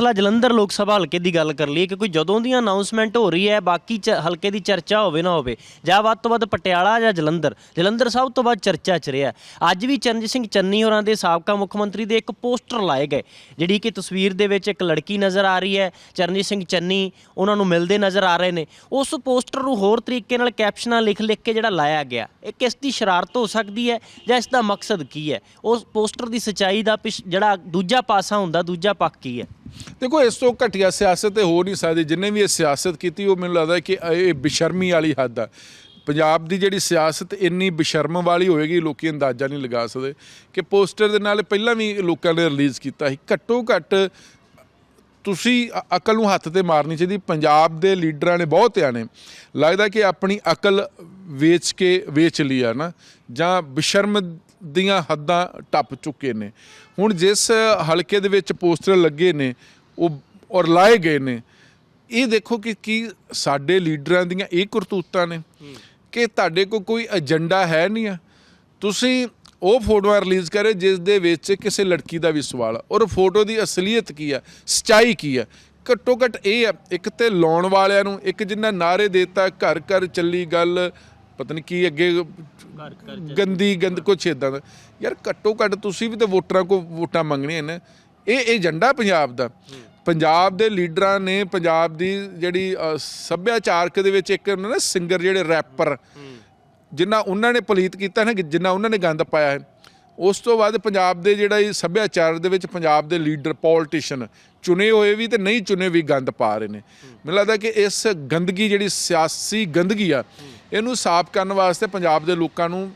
ਮਸਲਾ ਜਲੰਧਰ ਲੋਕ ਸਭਾ ਹਲਕੇ ਦੀ ਗੱਲ ਕਰ ਲਈਏ ਕਿਉਂਕਿ ਜਦੋਂ ਦੀ ਅਨਾਉਂਸਮੈਂਟ ਹੋ ਰਹੀ ਹੈ, ਬਾਕੀ ਚ ਹਲਕੇ ਦੀ ਚਰਚਾ ਹੋਵੇ ਨਾ ਹੋਵੇ, ਜਾਂ ਵੱਧ ਤੋਂ ਵੱਧ ਪਟਿਆਲਾ ਜਾਂ ਜਲੰਧਰ ਜਲੰਧਰ ਸਭ ਤੋਂ ਵੱਧ ਚਰਚਾ ਚ ਰਿਹਾ ਅੱਜ ਵੀ ਚਰਨਜੀਤ ਸਿੰਘ ਚੰਨੀ ਹੋਰਾਂ ਦੇ ਸਾਬਕਾ ਮੁੱਖ ਮੰਤਰੀ ਦੇ ਇੱਕ ਪੋਸਟਰ ਲਾਏ ਗਏ, ਜਿਹੜੀ ਕਿ ਤਸਵੀਰ ਦੇ ਵਿੱਚ ਇੱਕ ਲੜਕੀ ਨਜ਼ਰ ਆ ਰਹੀ ਹੈ, ਚਰਨਜੀਤ ਸਿੰਘ ਚੰਨੀ ਉਹਨਾਂ ਨੂੰ ਮਿਲਦੇ ਨਜ਼ਰ ਆ ਰਹੇ ਨੇ। ਉਸ ਪੋਸਟਰ ਨੂੰ ਹੋਰ ਤਰੀਕੇ ਨਾਲ ਕੈਪਸ਼ਨਾਂ ਲਿਖ ਲਿਖ ਕੇ ਜਿਹੜਾ ਲਾਇਆ ਗਿਆ, ਇਹ ਕਿਸ ਦੀ ਸ਼ਰਾਰਤ ਹੋ ਸਕਦੀ ਹੈ ਜਾਂ ਇਸ ਦਾ ਮਕਸਦ ਕੀ ਹੈ? ਉਸ ਪੋਸਟਰ ਦੀ ਸਚਾਈ ਦਾ ਪਿਛ- ਜਿਹੜਾ ਦੂਜਾ ਪਾਸਾ ਹੁੰਦਾ, ਦੂਜਾ ਪੱਖ ਕੀ ਹੈ? ਦੇਖੋ, ਇਸ ਤੋਂ ਘਟੀਆ ਸਿਆਸਤ ਤੇ ਹੋ ਨਹੀਂ ਸਕਦੀ। ਜਿੰਨੇ ਵੀ ਇਹ ਸਿਆਸਤ ਕੀਤੀ, ਉਹ ਮੈਨੂੰ ਲੱਗਦਾ ਕਿ ਇਹ ਬੇਸ਼ਰਮੀ ਵਾਲੀ ਹੱਦ ਆ। ਪੰਜਾਬ ਦੀ ਜਿਹੜੀ ਸਿਆਸਤ ਇੰਨੀ ਬੇਸ਼ਰਮ ਵਾਲੀ ਹੋਏਗੀ, ਲੋਕੀ ਅੰਦਾਜ਼ਾ ਨਹੀਂ ਲਗਾ ਸਕਦੇ ਕਿ ਪੋਸਟਰ ਦੇ ਨਾਲ ਪਹਿਲਾਂ ਵੀ ਲੋਕਾਂ ਨੇ ਰਿਲੀਜ਼ ਕੀਤਾ ਸੀ। ਘੱਟੋ ਘੱਟ ਤੁਸੀਂ ਅਕਲ ਨੂੰ ਹੱਥ ਤੇ ਮਾਰਨੀ ਚਾਹੀਦੀ। ਪੰਜਾਬ ਦੇ ਲੀਡਰਾਂ ਨੇ ਬਹੁਤਿਆਂ ਨੇ ਲੱਗਦਾ ਕਿ ਆਪਣੀ ਅਕਲ ਵੇਚ ਕੇ ਵੇਚ ਲਿਆ ਨਾ। ਜਾਂ ਬਸ਼ਰਮ ਦੀਆਂ ਹੱਦਾਂ ਟੱਪ ਚੁੱਕੇ ਨੇ। ਹੁਣ ਜਿਸ ਹਲਕੇ ਦੇ ਵਿੱਚ ਪੋਸਟਰ ਲੱਗੇ ਨੇ, ਉਹ ਔਰ ਲਾਏ ਗਏ ਨੇ, ਇਹ ਦੇਖੋ ਕਿ ਕੀ ਸਾਡੇ ਲੀਡਰਾਂ ਦੀਆਂ ਇਹ ਕਰਤੂਤਾਂ ਨੇ ਕਿ ਤੁਹਾਡੇ ਕੋਲ ਕੋਈ ਏਜੰਡਾ ਹੈ ਨਹੀਂ ਆ। ਤੁਸੀਂ ਉਹ ਫੋਟੋਆਂ ਰਿਲੀਜ਼ ਕਰੇ ਜਿਸ ਦੇ ਵਿੱਚ ਕਿਸੇ ਲੜਕੀ ਦਾ ਵੀ ਸਵਾਲ ਔਰ ਫੋਟੋ ਦੀ ਅਸਲੀਅਤ ਕੀ ਆ, ਸਚਾਈ ਕੀ ਆ। ਘੱਟੋ ਘੱਟ ਇਹ ਆ, ਇੱਕ ਤੇ ਲਾਉਣ ਵਾਲਿਆਂ ਨੂੰ, ਇੱਕ ਜਿੰਨਾ ਨਾਰੇ ਦੇਤਾ ਘਰ ਘਰ ਚੱਲੀ ਗੱਲ ਪਤਾ ਨਹੀਂ ਕੀ ਅੱਗੇ ਗੰਦੀ ਗੰਦ ਕੁਛ ਇਦਾਂ ਦਾ। ਯਾਰ ਘੱਟੋ ਘੱਟ ਤੁਸੀਂ ਵੀ ਤੇ ਵੋਟਰਾਂ ਕੋ ਵੋਟਾਂ ਮੰਗਣੀਆਂ ਨੇ। ਇਹ ਏਜੰਡਾ ਪੰਜਾਬ ਦਾ। ਪੰਜਾਬ ਦੇ ਲੀਡਰਾਂ ਨੇ ਪੰਜਾਬ ਦੀ ਜਿਹੜੀ ਸੱਭਿਆਚਾਰਕ ਦੇ ਵਿੱਚ ਇੱਕ ਨਾ ਸਿੰਗਰ ਜਿਹੜੇ ਰੈਪਰ ਜਿੰਨਾ ਉਹਨਾਂ ਨੇ ਪਲੀਤ ਕੀਤਾ ਨਾ ਜਿੰਨਾ ਉਹਨਾਂ ਨੇ ਗੰਦ ਪਾਇਆ ਹੈ। ਉਸ ਤੋਂ ਬਾਅਦ ਪੰਜਾਬ ਦੇ ਜਿਹੜਾ ਇਹ ਸੱਭਿਆਚਾਰ ਦੇ ਵਿੱਚ ਪੰਜਾਬ ਦੇ ਲੀਡਰ ਪੋਲਿਟਿਸ਼ੀਅਨ ਚੁਣੇ ਹੋਏ ਵੀ ਤੇ ਨਹੀਂ ਚੁਣੇ ਵੀ ਗੰਦ ਪਾ ਰਹੇ ਨੇ। ਮੈਨੂੰ ਲੱਗਦਾ ਕਿ ਇਸ ਗੰਦਗੀ ਜਿਹੜੀ ਸਿਆਸੀ ਗੰਦਗੀ ਆ ਇਹਨੂੰ ਸਾਫ਼ ਕਰਨ ਵਾਸਤੇ ਪੰਜਾਬ ਦੇ ਲੋਕਾਂ ਨੂੰ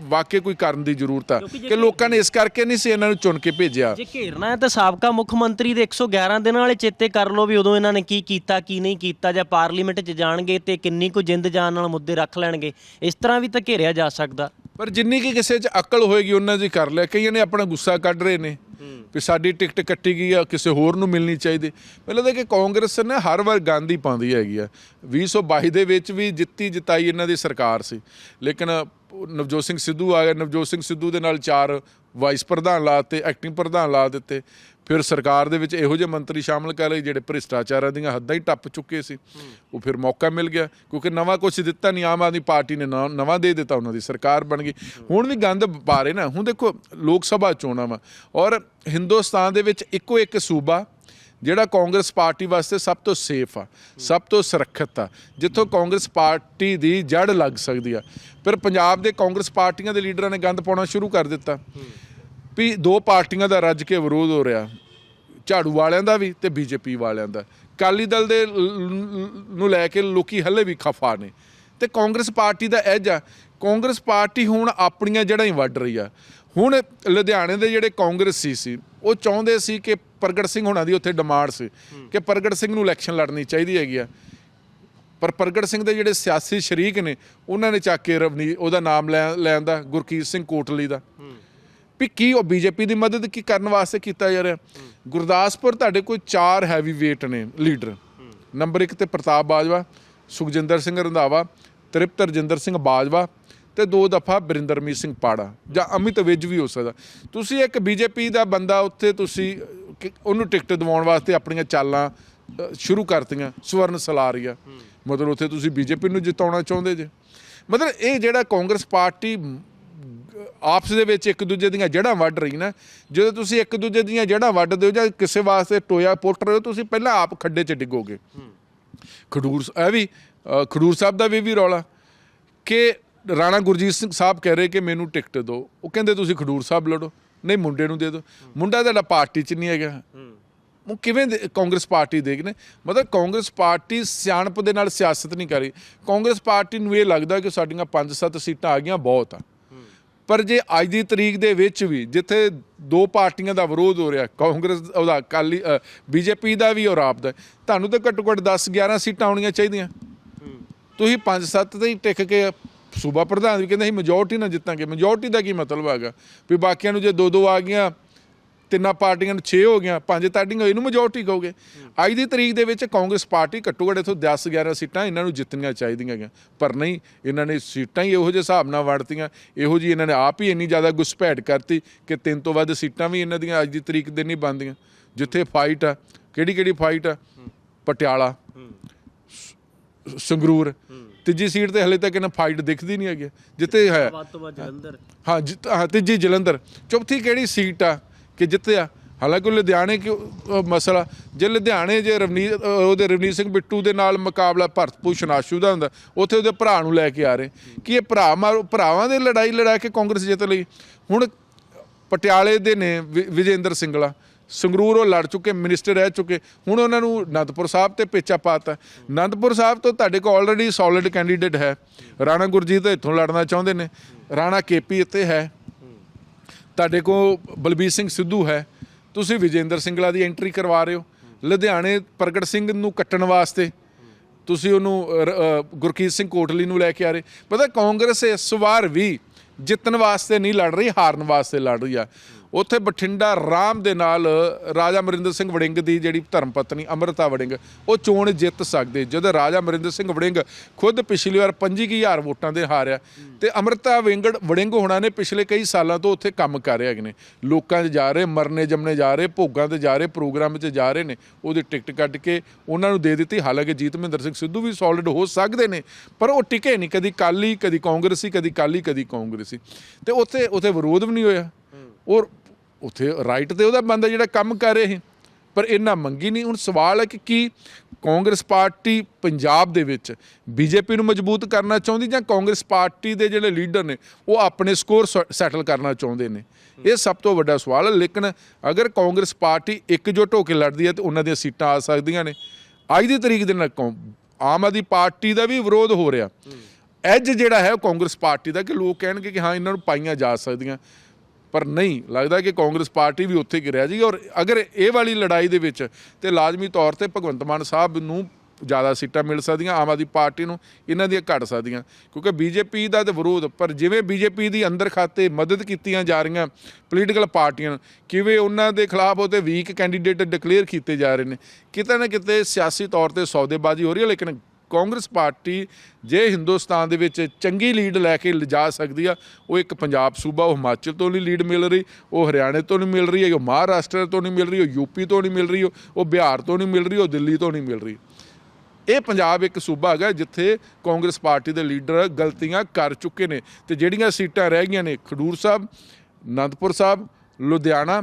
ਵਾਕਈ ਕੋਈ ਕਰਨ ਦੀ ਜ਼ਰੂਰਤ ਆ ਕਿ ਲੋਕਾਂ ਨੇ ਇਸ ਕਰਕੇ ਨਹੀਂ ਸੀ ਇਹਨਾਂ ਨੂੰ ਚੁਣ ਕੇ ਭੇਜਿਆ। ਜੇ ਘੇਰਨਾ ਹੈ ਤਾਂ ਸਾਬਕਾ ਮੁੱਖ ਮੰਤਰੀ ਦੇ 111 ਦਿਨਾਂ ਵਾਲੇ ਚੇਤੇ ਕਰ ਲਓ ਵੀ ਉਦੋਂ ਇਹਨਾਂ ਨੇ ਕੀ ਕੀਤਾ ਕੀ ਨਹੀਂ ਕੀਤਾ ਜਾਂ ਪਾਰਲੀਮੈਂਟ 'ਚ ਜਾਣਗੇ ਤੇ ਕਿੰਨੀ ਕੁ ਜਿੰਦ ਜਾਨ ਨਾਲ ਮੁੱਦੇ ਰੱਖ ਲੈਣਗੇ। ਇਸ ਤਰ੍ਹਾਂ ਵੀ ਤਾਂ ਘੇਰਿਆ ਜਾ ਸਕਦਾ। ਪਰ ਜਿੰਨੀ ਕੀ ਕਿਸੇ 'ਚ ਅਕਲ ਹੋਏਗੀ ਉਹਨਾਂ ਦੀ ਕਰ ਲਿਆ। ਕਈਆਂ ਨੇ ਆਪਣਾ ਗੁੱਸਾ ਕੱਢ ਰਹੇ ਨੇ ਵੀ ਸਾਡੀ ਟਿਕਟ ਕੱਟੀ ਗਈ ਆ ਕਿਸੇ ਹੋਰ ਨੂੰ ਮਿਲਣੀ ਚਾਹੀਦੀ। ਮੈਨੂੰ ਲੱਗਦਾ ਕਿ ਕਾਂਗਰਸ ਨੇ ਹਰ ਵਾਰ ਗਾਂਧੀ ਪਾਉਂਦੀ ਹੈਗੀ ਆ। 2022 ਦੇ ਵਿੱਚ ਵੀ ਜਿੱਤੀ ਜਿਤਾਈ ਇਹਨਾਂ ਦੀ ਸਰਕਾਰ ਸੀ। ਲੇਕਿਨ ਨਵਜੋਤ ਸਿੰਘ ਸਿੱਧੂ ਆ ਗਿਆ ਨਵਜੋਤ ਸਿੰਘ ਸਿੱਧੂ ਦੇ ਨਾਲ ਚਾਰ ਵਾਈਸ ਪ੍ਰਧਾਨ ਲਾਤੇ ਐਕਟਿੰਗ ਪ੍ਰਧਾਨ ਲਾ ਦਿੱਤੇ। ਫਿਰ ਸਰਕਾਰ ਦੇ ਵਿੱਚ ਇਹੋ ਜਿਹੇ ਮੰਤਰੀ ਸ਼ਾਮਲ ਕਰ ਲਏ ਜਿਹੜੇ ਭ੍ਰਿਸ਼ਟਾਚਾਰਾਂ ਦੀਆਂ ਹੱਦਾਂ ਹੀ ਟੱਪ ਚੁੱਕੇ ਸੀ। ਉਹ ਫਿਰ ਮੌਕਾ ਮਿਲ ਗਿਆ ਕਿਉਂਕਿ ਨਵਾਂ ਕੁਝ ਦਿੱਤਾ ਨਹੀਂ ਆਮ ਆਦਮੀ ਪਾਰਟੀ ਨੇ ਨਵਾਂ ਦੇ ਦਿੱਤਾ ਉਹਨਾਂ ਦੀ ਸਰਕਾਰ ਬਣ ਗਈ। ਹੁਣ ਵੀ ਗੰਦ ਪਾ ਰਹੇ ਨਾ ਹੁਣ ਦੇਖੋ ਲੋਕ ਸਭਾ ਚੋਣਾਂ ਵਾ ਔਰ ਹਿੰਦੁਸਤਾਨ ਦੇ ਵਿੱਚ ਇੱਕੋ ਇੱਕ ਸੂਬਾ ਜਿਹੜਾ ਕਾਂਗਰਸ ਪਾਰਟੀ ਵਾਸਤੇ ਸਭ ਤੋਂ ਸੇਫ ਆ ਸਭ ਤੋਂ ਸੁਰੱਖਿਅਤ ਆ ਜਿੱਥੋਂ ਕਾਂਗਰਸ ਪਾਰਟੀ ਦੀ ਜੜ ਲੱਗ ਸਕਦੀ ਆ। ਫਿਰ ਪੰਜਾਬ ਦੇ ਕਾਂਗਰਸ ਪਾਰਟੀਆਂ ਦੇ ਲੀਡਰਾਂ ਨੇ ਗੰਦ ਪਾਉਣਾ ਸ਼ੁਰੂ ਕਰ ਦਿੱਤਾ। ਵੀ ਦੋ ਪਾਰਟੀਆਂ ਦਾ ਰੱਜ ਕੇ ਵਿਰੋਧ ਹੋ ਰਿਹਾ। ਝਾੜੂ ਵਾਲਿਆਂ ਦਾ ਵੀ ਤੇ ਬੀਜੇਪੀ ਵਾਲਿਆਂ ਦਾ। ਕਾਲੀ ਦਲ ਦੇ ਨੂੰ ਲੈ ਕੇ ਲੋਕੀ ਹੱਲੇ ਵੀ ਖਫਾ ਨੇ। ਤੇ Congress party the as a, Congress party ਹੁਣ ਆਪਣੀਆਂ ਜੜ੍ਹਾਂ ਹੀ ਵੱਢ ਰਹੀ ਆ। ਹੁਣ ਲੁਧਿਆਣੇ ਦੇ ਜਿਹੜੇ ਕਾਂਗਰਸੀ ਸੀ ਉਹ ਚਾਹੁੰਦੇ ਸੀ ਕਿ ਪ੍ਰਗਟ ਸਿੰਘ ਹੋਣਾ ਦੀ ਉੱਥੇ ਡਿਮਾਂਡ ਸੀ ਕਿ ਪ੍ਰਗਟ ਸਿੰਘ ਨੂੰ ਇਲੈਕਸ਼ਨ ਲੜਨੀ ਚਾਹੀਦੀ ਹੈਗੀ ਆ। ਪਰ ਪ੍ਰਗਟ ਸਿੰਘ ਦੇ ਜਿਹੜੇ ਸਿਆਸੀ ਸ਼ਰੀਕ ਨੇ, ਉਹਨਾਂ ਨੇ ਚੱਕ ਕੇ ਰਵਨੀ, ਉਹਦਾ ਨਾਮ ਲੈ, ਲੈਣ ਦਾ ਗੁਰਕੀਰਤ ਸਿੰਘ ਕੋਟਲੀ ਦਾ। ਵੀ ਕੀ ਉਹ ਬੀਜੇਪੀ ਦੀ ਮਦਦ ਕੀ ਕਰਨ ਵਾਸਤੇ ਕੀਤਾ ਜਾ ਰਿਹਾ? ਗੁਰਦਾਸਪੁਰ ਤੁਹਾਡੇ ਕੋਈ ਚਾਰ ਹੈਵੀ weight ਨੇ ਲੀਡਰ ਨੰਬਰ 1 ਤੇ ਪ੍ਰਤਾਪ ਬਾਜਵਾ, ਸੁਖਜਿੰਦਰ ਸਿੰਘ ਰੰਧਾਵਾ, ਤ੍ਰਿਪਤ ਰਜਿੰਦਰ ਸਿੰਘ ਬਾਜਵਾ ਤੇ ਦੋ ਦਫਾ ਬਰਿੰਦਰਮੀਤ ਸਿੰਘ ਪਾੜਾ। ਜਾਂ ਅਮਿਤ ਵਿਜ ਵੀ ਹੋ ਸਕਦਾ। ਤੁਸੀਂ ਇੱਕ ਬੀਜੇਪੀ ਦਾ ਬੰਦਾ ਉੱਥੇ ਤੁਸੀਂ ਕਿ- ਉਹਨੂੰ ਟਿਕਟ ਦਿਵਾਉਣ ਵਾਸਤੇ ਆਪਣੀਆਂ ਚਾਲਾਂ ਸ਼ੁਰੂ ਕਰਤੀਆਂ, ਸਵਰਨ ਸਲਾਰੀਆ। ਮਤਲਬ ਉੱਥੇ ਤੁਸੀਂ ਬੀਜੇਪੀ ਨੂੰ ਜਿਤਾਉਣਾ ਚਾਹੁੰਦੇ ਜੇ। ਮਤਲਬ ਇਹ ਜਿਹੜਾ ਕਾਂਗਰਸ ਪਾਰਟੀ ਆਪਸ ਦੇ ਵਿੱਚ ਇੱਕ ਦੂਜੇ ਦੀਆਂ ਜੜ੍ਹਾਂ ਵੱਢ ਰਹੀ ਨਾ ਜਦੋਂ ਤੁਸੀਂ ਇੱਕ ਦੂਜੇ ਦੀਆਂ ਜੜ੍ਹਾਂ ਵੱਢਦੇ ਹੋ ਜਾਂ ਕਿਸੇ ਵਾਸਤੇ ਟੋਇਆ ਪੁੱਟ ਰਹੇ ਹੋ ਤੁਸੀਂ ਪਹਿਲਾਂ ਆਪ ਖੱਡੇ 'ਚ ਡਿੱਗੋਗੇ। ਖਡੂਰ ਇਹ ਵੀ ਖਡੂਰ ਸਾਹਿਬ ਦਾ ਵੀ ਵੀ ਰੌਲਾ। ਕਿ ਰਾਣਾ ਗੁਰਜੀਤ ਸਿੰਘ ਸਾਹਿਬ ਕਹਿ ਰਹੇ ਕਿ ਮੈਨੂੰ ਟਿਕਟ ਦਿਓ। ਉਹ ਕਹਿੰਦੇ ਤੁਸੀਂ ਖਡੂਰ ਸਾਹਿਬ ਲੜੋ ਨਹੀਂ ਮੁੰਡੇ ਨੂੰ ਦੇ ਦਿਓ। ਮੁੰਡਾ ਤੁਹਾਡਾ ਪਾਰਟੀ 'ਚ ਨਹੀਂ ਹੈਗਾ। ਉਹ ਕਿਵੇਂ ਕਾਂਗਰਸ ਪਾਰਟੀ ਦੇਖ ਨੇ। ਮਤਲਬ ਕਾਂਗਰਸ ਪਾਰਟੀ ਸਿਆਣਪ ਦੇ ਨਾਲ ਸਿਆਸਤ ਨਹੀਂ ਕਰੀ ਕਾਂਗਰਸ ਪਾਰਟੀ ਨੂੰ ਇਹ ਲੱਗਦਾ ਕਿ ਸਾਡੀਆਂ 5-7 ਸੀਟਾਂ ਆ ਗਈਆਂ ਬਹੁਤ ਆ। ਪਰ ਜੇ ਅੱਜ ਦੀ ਤਰੀਕ ਦੇ ਵਿੱਚ ਵੀ ਜਿੱਥੇ ਦੋ ਪਾਰਟੀਆਂ ਦਾ ਵਿਰੋਧ ਹੋ ਰਿਹਾ, ਕਾਂਗਰਸ ਉਹਦਾ ਕਾਲੀ ਬੀਜੇਪੀ ਦਾ ਵੀ ਔਰ ਆਪ ਦਾ, ਤੁਹਾਨੂੰ ਤਾਂ ਘੱਟੋ ਘੱਟ 10 11 ਸੀਟਾਂ ਆਉਣੀਆਂ ਚਾਹੀਦੀਆਂ। ਤੁਸੀਂ 5-7 ਤੇ ਹੀ ਟਿਕ ਕੇ ਸੂਬਾ ਪ੍ਰਧਾਨ ਵੀ ਕਹਿੰਦੇ ਸੀ ਮੈਜੋਰਟੀ ਨਾਲ ਜਿੱਤਾਂਗੇ। ਮੈਜੋਰਟੀ ਦਾ ਕੀ ਮਤਲਬ ਹੈਗਾ? ਵੀ ਬਾਕੀਆਂ ਨੂੰ ਜੇ ਦੋ ਦੋ ਆ ਗਈਆਂ ਤਿੰਨਾਂ ਪਾਰਟੀਆਂ ਨੂੰ 6 ਹੋ ਗਈਆਂ ਪੰਜ ਤੁਹਾਡੀਆਂ ਇਹਨੂੰ ਮੈਜੋਰਟੀ ਕਹੋਗੇ। ਅੱਜ ਦੀ ਤਰੀਕ ਦੇ ਵਿੱਚ ਕਾਂਗਰਸ ਪਾਰਟੀ ਘੱਟੋ ਘੱਟ ਇਥੋਂ 10 11 ਸੀਟਾਂ ਇਹਨਾਂ ਨੂੰ ਜਿੱਤਣੀਆਂ ਚਾਹੀਦੀਆਂ ਹੈਗੀਆਂ ਪਰ ਨਹੀਂ ਇਹਨਾਂ ਨੇ ਸੀਟਾਂ ਹੀ ਇਹੋ ਜਿਹੇ ਹਿਸਾਬ ਨਾਲ ਵੰਡਤੀਆਂ ਇਹੋ ਜੀ ਇਹਨਾਂ ਨੇ ਆਪ ਹੀ ਇੰਨੀ ਜ਼ਿਆਦਾ ਘੁਸਪੈਠ ਕਰਤੀ ਕਿ ਤਿੰਨ ਤੋਂ ਵੱਧ ਸੀਟਾਂ ਵੀ ਇਹਨਾਂ ਦੀਆਂ ਅੱਜ ਦੀ ਤਰੀਕ ਦੇ ਨਹੀਂ ਬਣਦੀਆਂ। ਜਿੱਥੇ ਫਾਈਟ ਆ ਕਿਹੜੀ ਕਿਹੜੀ ਫਾਈਟ ਆ? ਪਟਿਆਲਾ ਸੰਗਰੂਰ। ਤੀਜੀ ਸੀਟ ਤੇ ਹਲੇ ਤੱਕ ਇਹਨਾਂ ਫਾਈਟ ਦਿਖਦੀ ਨਹੀਂ ਹੈਗੀ। ਜਿੱਤੇ ਹੈ ਹਾਂ ਤੀਜੀ ਜਲੰਧਰ। ਚੌਥੀ ਕਿਹੜੀ ਸੀਟ ਆ? ਕਿ ਜਿੱਤਿਆ ਹਾਲਾਂਕਿ ਉਹ ਲੁਧਿਆਣੇ ਕਿ ਉਹ ਮਸਲਾ, ਜੇ ਲੁਧਿਆਣੇ ਜੇ ਰਵਨੀਤ ਉਹਦੇ ਰਵਨੀਤ ਸਿੰਘ ਬਿੱਟੂ ਦੇ ਨਾਲ ਮੁਕਾਬਲਾ ਭਰਤ ਭੂਸ਼ਣ ਆਸ਼ੂ ਦਾ ਹੁੰਦਾ, ਉੱਥੇ ਉਹਦੇ ਭਰਾ ਨੂੰ ਲੈ ਕੇ ਆ ਰਹੇ। ਕਿ ਇਹ ਭਰਾ ਮਾਰੋ, ਭਰਾਵਾਂ ਦੇ ਲੜਾਈ ਲੜਾ ਕੇ ਕਾਂਗਰਸ ਜਿੱਤ ਲਈ। ਹੁਣ ਪਟਿਆਲੇ ਦੇ ਨੇ ਵਿਜੇਂਦਰ ਸਿੰਗਲਾ। ਸੰਗਰੂਰ ਉਹ ਲੜ ਚੁੱਕੇ, ਮਿਨਿਸਟਰ ਰਹਿ ਚੁੱਕੇ। ਹੁਣ ਉਹਨਾਂ ਨੂੰ ਅਨੰਦਪੁਰ ਸਾਹਿਬ ਤੇ ਪੇਚਾ ਪਾਤਾ। ਅਨੰਦਪੁਰ ਸਾਹਿਬ ਤੋਂ ਤੁਹਾਡੇ ਕੋਲ ਆਲਰੇਡੀ ਸੋਲਿਡ ਕੈਂਡੀਡੇਟ ਹੈ। ਰਾਣਾ ਗੁਰਜੀਤ ਇੱਥੋਂ ਲੜਨਾ ਚਾਹੁੰਦੇ ਨੇ। ਰਾਣਾ ਕੇਪੀ ਇੱਥੇ ਹੈ। ਤੁਹਾਡੇ ਕੋਲ ਬਲਬੀਰ ਸਿੰਘ ਸਿੱਧੂ ਹੈ, ਤੁਸੀਂ ਵਿਜੇਂਦਰ ਸਿੰਗਲਾ ਦੀ ਐਂਟਰੀ ਕਰਵਾ ਰਹੇ ਹੋ। ਲੁਧਿਆਣੇ ਪ੍ਰਗਟ ਸਿੰਘ ਨੂੰ ਕੱਟਣ ਵਾਸਤੇ ਤੁਸੀਂ ਉਹਨੂੰ ਗੁਰਕੀਤ ਸਿੰਘ ਕੋਟਲੀ ਨੂੰ ਲੈ ਕੇ ਆ ਰਹੇ। ਪਤਾ, ਕਾਂਗਰਸ ਇਸ ਵਾਰ ਵੀ ਜਿੱਤਣ ਵਾਸਤੇ ਨਹੀਂ ਲੜ ਰਹੀ, ਹਾਰਨ ਵਾਸਤੇ ਲੜ ਰਹੀ ਆ। ਉੱਥੇ ਬਠਿੰਡਾ ਰਾਮ ਦੇ ਨਾਲ ਰਾਜਾ ਅਮਰਿੰਦਰ ਸਿੰਘ ਵੜਿੰਗ ਦੀ ਜਿਹੜੀ ਧਰਮ ਪਤਨੀ ਅੰਮ੍ਰਿਤਾ ਵੜਿੰਗ, ਉਹ ਚੋਣ ਜਿੱਤ ਸਕਦੇ। ਜਦੋਂ ਰਾਜਾ ਅਮਰਿੰਦਰ ਸਿੰਘ ਵੜਿੰਗ ਖੁਦ ਪਿਛਲੀ ਵਾਰ 25000 ਵੋਟਾਂ ਦੇ ਹਾਰਿਆ, ਤੇ ਅੰਮ੍ਰਿਤਾ ਵਿੰਗੜ ਵੜਿੰਗ ਹੋਣਾ ਨੇ ਪਿਛਲੇ ਕਈ ਸਾਲਾਂ ਤੋਂ ਉੱਥੇ ਕੰਮ ਕਰ ਰਹੇ ਹੈਗੇ ਨੇ ਲੋਕਾਂ 'ਚ ਜਾ ਰਹੇ, ਮਰਨੇ ਜਮਨੇ ਜਾ ਰਹੇ, ਭੋਗਾਂ ਤੇ ਜਾ ਰਹੇ, ਪ੍ਰੋਗਰਾਮ 'ਚ ਜਾ ਰਹੇ ਨੇ। ਉਹਦੀ ਟਿਕਟ ਕੱਟ ਕੇ ਉਹਨਾਂ ਨੂੰ ਦੇ ਦਿੱਤੀ। ਹਾਲਾਂਕਿ ਜੀਤ ਮਹਿੰਦਰ ਸਿੰਘ ਸਿੱਧੂ ਵੀ ਸੋਲਿਡ ਹੋ ਸਕਦੇ ਨੇ, ਪਰ ਉਹ ਟਿਕੇ ਨਹੀਂ। ਕਦੀ ਕਾਲੀ, ਕਦੀ ਕਾਂਗਰਸੀ, ਕਦੀ ਕਾਲੀ, ਕਦੀ ਕਾਂਗਰਸੀ। ਤੇ ਉੱਥੇ ਉੱਥੇ ਵਿਰੋਧ ਵੀ ਨਹੀਂ ਹੋਇਆ। ਔਰ ਉੱਥੇ ਰਾਈਟ ਤੇ ਉਹਦਾ ਬੰਦਾ ਜਿਹੜਾ ਕੰਮ ਕਰ ਰਿਹਾ ਸੀ ਪਰ ਇਹਨਾਂ ਮੰਗੀ ਨਹੀਂ। ਹੁਣ ਸਵਾਲ ਹੈ ਕਿ ਕੀ ਕਾਂਗਰਸ ਪਾਰਟੀ ਪੰਜਾਬ ਦੇ ਵਿੱਚ ਬੀਜੇਪੀ ਨੂੰ ਮਜ਼ਬੂਤ ਕਰਨਾ ਚਾਹੁੰਦੀ ਜਾਂ ਕਾਂਗਰਸ ਪਾਰਟੀ ਦੇ ਜਿਹੜੇ ਲੀਡਰ ਨੇ ਉਹ ਆਪਣੇ ਸਕੋਰ ਸੈਟਲ ਕਰਨਾ ਚਾਹੁੰਦੇ ਨੇ? ਇਹ ਸਭ ਤੋਂ ਵੱਡਾ ਸਵਾਲ ਹੈ। ਲੇਕਿਨ ਅਗਰ ਕਾਂਗਰਸ ਪਾਰਟੀ ਇਕਜੁੱਟ ਹੋ ਕੇ ਲੜਦੀ ਹੈ ਤੇ ਉਹਨਾਂ ਦੀਆਂ ਸੀਟਾਂ ਆ ਸਕਦੀਆਂ ਨੇ। ਅੱਜ ਦੀ ਤਰੀਕ ਦੇ ਨਾਲ ਆਮ ਆਦਮੀ ਪਾਰਟੀ ਦਾ ਵੀ ਵਿਰੋਧ ਹੋ ਰਿਹਾ। ਐਜ ਜਿਹੜਾ ਹੈ ਉਹ ਕਾਂਗਰਸ ਪਾਰਟੀ ਦਾ ਕਿ ਲੋਕ ਕਹਿਣਗੇ ਕਿ ਹਾਂ ਇਹਨਾਂ ਨੂੰ ਪਾਈਆਂ ਜਾ ਸਕਦੀਆਂ। ਪਰ ਨਹੀਂ, ਲੱਗਦਾ ਕਿ ਕਾਂਗਰਸ ਪਾਰਟੀ ਵੀ ਉੱਥੇ ਕਿ ਰਹਿ ਜਾਏਗੀ ਔਰ ਅਗਰ ਇਹ ਵਾਲੀ ਲੜਾਈ ਦੇ ਵਿੱਚ ਤੇ ਲਾਜ਼ਮੀ ਤੌਰ ਤੇ ਭਗਵੰਤ ਮਾਨ ਸਾਹਿਬ ਨੂੰ ਜ਼ਿਆਦਾ ਸੀਟਾਂ ਮਿਲ ਸਕਦੀਆਂ, ਆਮ ਆਦਮੀ ਪਾਰਟੀ ਨੂੰ ਇਹਨਾਂ ਦੀਆਂ ਘਟ ਸਕਦੀਆਂ। ਕਿਉਂਕਿ ਬੀਜੇਪੀ ਦਾ ਤੇ ਵਿਰੋਧ, ਪਰ ਜਿਵੇਂ ਬੀਜੇਪੀ ਦੀ ਅੰਦਰ ਖਾਤੇ ਮਦਦ ਕੀਤੀਆਂ ਜਾ ਰਹੀਆਂ ਪੋਲੀਟੀਕਲ ਪਾਰਟੀਆਂ, ਕਿਵੇਂ ਉਹਨਾਂ ਦੇ ਖਿਲਾਫ ਉਹਤੇ ਵੀਕ ਕੈਂਡੀਡੇਟ ਡਿਕਲੇਅਰ ਕੀਤੇ ਜਾ ਰਹੇ ਨੇ, ਕਿਤੇ ਨਾ ਕਿਤੇ ਸਿਆਸੀ ਤੌਰ ਤੇ ਸੌਦੇਬਾਜ਼ੀ ਹੋ ਰਹੀ ਹੈ, ਲੇਕਿਨ ਕਾਂਗਰਸ ਪਾਰਟੀ ਜੇ ਹਿੰਦੁਸਤਾਨ ਦੇ ਵਿੱਚ ਚੰਗੀ ਲੀਡ ਲੈ ਕੇ ਲਿਜਾ ਸਕਦੀ ਆ, ਉਹ ਇੱਕ ਪੰਜਾਬ ਸੂਬਾ, ਉਹ ਹਿਮਾਚਲ ਤੋਂ ਨਹੀਂ ਲੀਡ ਮਿਲ ਰਹੀ, ਉਹ ਹਰਿਆਣੇ ਤੋਂ ਨਹੀਂ ਮਿਲ ਰਹੀ ਹੈ ਉਹ ਮਹਾਰਾਸ਼ਟਰ ਤੋਂ ਨਹੀਂ ਮਿਲ ਰਹੀ, ਉਹ ਯੂਪੀ ਤੋਂ ਨਹੀਂ ਮਿਲ ਰਹੀ, ਉਹ ਉਹ ਬਿਹਾਰ ਤੋਂ ਨਹੀਂ ਮਿਲ ਰਹੀ, ਉਹ ਦਿੱਲੀ ਤੋਂ ਨਹੀਂ ਮਿਲ ਰਹੀ। ਇਹ ਪੰਜਾਬ ਇੱਕ ਸੂਬਾ ਹੈਗਾ ਜਿੱਥੇ ਕਾਂਗਰਸ ਪਾਰਟੀ ਦੇ ਲੀਡਰ ਗਲਤੀਆਂ ਕਰ ਚੁੱਕੇ ਨੇ ਤੇ ਜਿਹੜੀਆਂ ਸੀਟਾਂ ਰਹਿ ਗਈਆਂ ਨੇ ਖਡੂਰ ਸਾਹਿਬ, ਅਨੰਦਪੁਰ ਸਾਹਿਬ, ਲੁਧਿਆਣਾ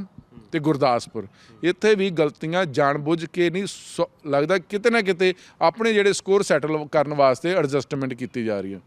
ਤੇ ਗੁਰਦਾਸਪੁਰ। ਇੱਥੇ ਵੀ ਗਲਤੀਆਂ ਜਾਣਬੁੱਝ ਕੇ ਨਹੀਂ ਸ, ਲੱਗਦਾ ਕਿਤੇ ਨਾ ਕਿਤੇ ਆਪਣੇ ਜਿਹੜੇ ਸਕੋਰ ਸੈਟਲ ਕਰਨ ਵਾਸਤੇ ਐਡਜਸਟਮੈਂਟ ਕੀਤੀ ਜਾ ਰਹੀ ਹੈ।